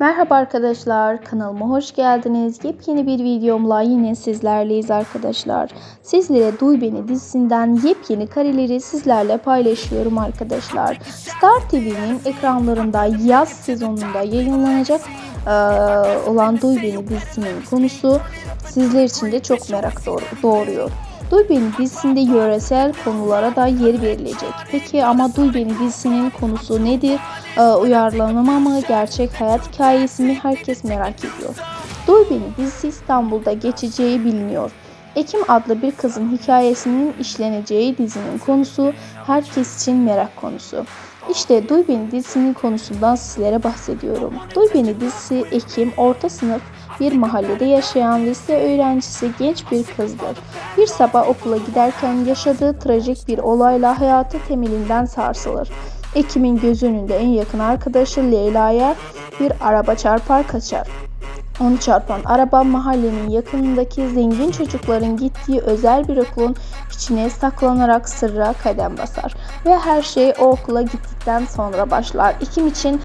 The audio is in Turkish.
Merhaba arkadaşlar, kanalıma hoş geldiniz. Yepyeni bir videomla yine sizlerleyiz arkadaşlar. Sizlere Duy Beni dizisinden yepyeni kareleri sizlerle paylaşıyorum arkadaşlar. Star TV'nin ekranlarında yaz sezonunda yayınlanacak olan Duy Beni dizisinin konusu sizler için de çok merak doğur- doğuruyor. Duy Beni dizisinde yöresel konulara da yer verilecek. Peki ama Duy Beni dizisinin konusu nedir? Ee, uyarlama mı, gerçek hayat hikayesi mi herkes merak ediyor. Duy Beni dizisi İstanbul'da geçeceği biliniyor. Ekim adlı bir kızın hikayesinin işleneceği dizinin konusu herkes için merak konusu. İşte Duy Beni dizisinin konusundan sizlere bahsediyorum. Duy Beni dizisi Ekim orta sınıf bir mahallede yaşayan lise öğrencisi genç bir kızdır. Bir sabah okula giderken yaşadığı trajik bir olayla hayatı temelinden sarsılır. Ekim'in göz önünde en yakın arkadaşı Leyla'ya bir araba çarpar kaçar. Onu çarpan araba mahallenin yakınındaki zengin çocukların gittiği özel bir okulun içine saklanarak sırra kadem basar. Ve her şey o okula gittikten sonra başlar. Ekim için